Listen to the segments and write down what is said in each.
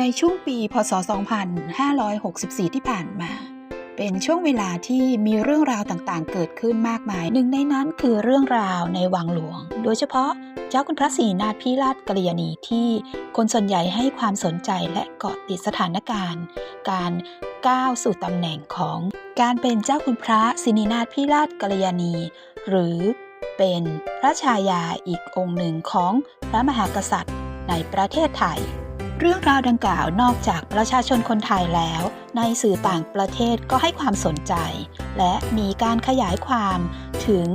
ในช่วงปี พศ 2564 ที่ผ่านมา เป็นช่วงเวลาที่มีเรื่องราวต่างๆ เกิดขึ้นมากมาย หนึ่งในนั้นคือเรื่องราวในวังหลวง โดยเฉพาะเจ้าคุณพระศรีนาถพิราชกรยานีที่คนส่วนใหญ่ให้ความสนใจและเกาะติดสถานการณ์ การก้าวสู่ตำแหน่งของการเป็นเจ้าคุณพระศรีนินาถพิราชกรยานี หรือเป็นพระชายาอีกองค์หนึ่งของพระมหากษัตริย์ในประเทศไทย เรื่องราวดังกล่าวนอกจากประชาชนคนไทยแล้ว ในสื่อต่างประเทศก็ให้ความสนใจ และมีการขยายความถึง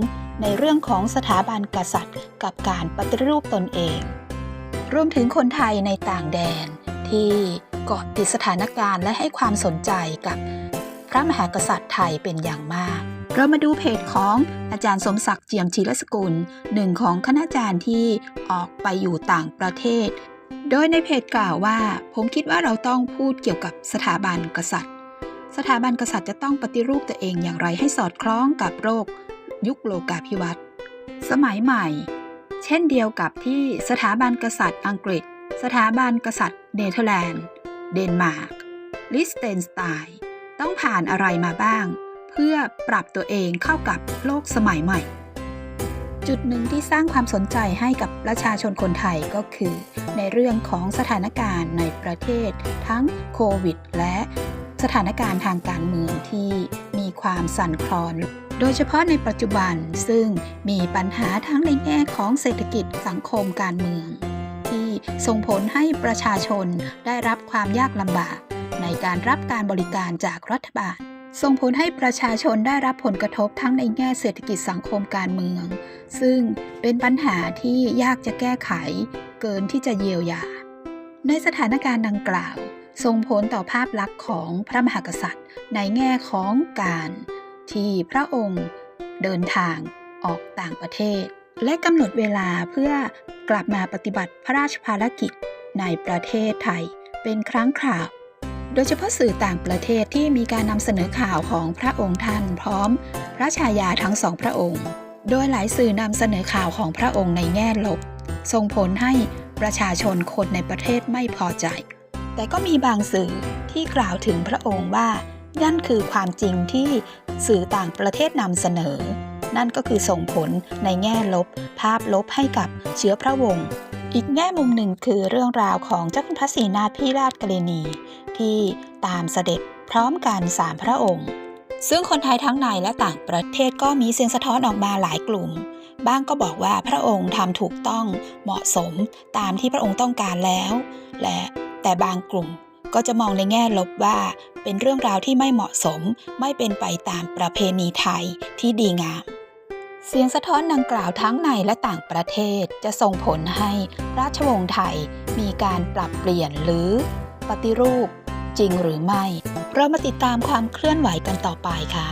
ในเรื่องของสถาบันกษัตริย์ กับการปฏิรูปตนเอง รวมถึงคนไทยในต่างแดน ที่เกาะติดสถานการณ์และให้ความสนใจกับพระมหากษัตริย์ไทยเป็นอย่างมาก เรามาดูเพจของอาจารย์สมศักดิ์เจียมชีรสกุล หนึ่งของคณาจารย์ที่ออกไปอยู่ต่างประเทศ โดยในเพจกล่าวว่า ผมคิดว่าเราต้องพูดเกี่ยวกับสถาบันกษัตริย์ สถาบันกษัตริย์จะต้องปฏิรูปตัวเองอย่างไรให้สอดคล้องกับโรค ยุคโลกาภิวัตน์สมัยใหม่ เช่นเดียวกับที่สถาบันกษัตริย์อังกฤษ สถาบันกษัตริย์เนเธอร์แลนด์ เดนมาร์ก ลิสเตนสไตน์ต้องผ่านอะไรมาบ้าง เพื่อปรับตัวเองเข้ากับโลกสมัยใหม่ จุดหนึ่งที่สร้างความสนใจให้กับประชาชนคนไทยก็คือ ในเรื่องของสถานการณ์ในประเทศ ทั้งโควิด และสถานการณ์ทางการเมืองที่มีความสั่นคลอน โดยเฉพาะในปัจจุบันซึ่งมีปัญหาทั้งในแง่ของเศรษฐกิจสังคมการเมือง ที่ส่งผลให้ประชาชนได้รับความยากลำบาก ในการรับการบริการจากรัฐบาล ส่งผลให้ประชาชนได้รับผลกระทบทั้งในแง่เศรษฐกิจสังคมการเมือง ซึ่งเป็นปัญหาที่ยากจะแก้ไข เกินที่จะเยียวยา ในสถานการณ์ดังกล่าว ส่งผลต่อภาพลักษณ์ของพระมหากษัตริย์ ในแง่ของการที่พระองค์เดินทางออกต่างประเทศ และกำหนดเวลาเพื่อกลับมาปฏิบัติพระราชภารกิจในประเทศไทย เป็นครั้งคราว โดยเฉพาะสื่อต่างประเทศที่มีการนำเสนอข่าวของพระองค์ท่านพร้อม พระชายาทั้งสองพระองค์ โดยหลายสื่อนำเสนอข่าวของพระองค์ในแง่ลบ ส่งผลให้ประชาชนคนในประเทศไม่พอใจ แต่ก็มีบางสื่อที่กล่าวถึงพระองค์ว่า นั่นคือความจริงที่สื่อต่างประเทศนำเสนอ นั่นก็คือส่งผลในแง่ลบ ภาพลบให้กับเชื้อพระวงศ์ อีกแง่มุมหนึ่งคือเรื่องราวของเจ้าคุณพระศรีนาถพิราชกรณี ที่ตามเสด็จพร้อมกันสามพระองค์ ซึ่งคนไทยทั้งในและต่างประเทศก็มีเสียงสะท้อนออกมาหลายกลุ่ม บ้างก็บอกว่าพระองค์ทำถูกต้องเหมาะสมตามที่พระองค์ต้องการแล้ว และแต่บางกลุ่มก็จะมองในแง่ลบว่า เป็นเรื่องราวที่ไม่เหมาะสมไม่เป็นไปตามประเพณีไทยที่ดีงาม เสียงสะท้อนดังกล่าวทั้งในและต่างประเทศจะส่งผลให้ราชวงศ์ไทยมีการปรับเปลี่ยนหรือ ปฏิรูปจริงหรือไม่ เรามาติดตามความเคลื่อนไหวกันต่อไปค่ะ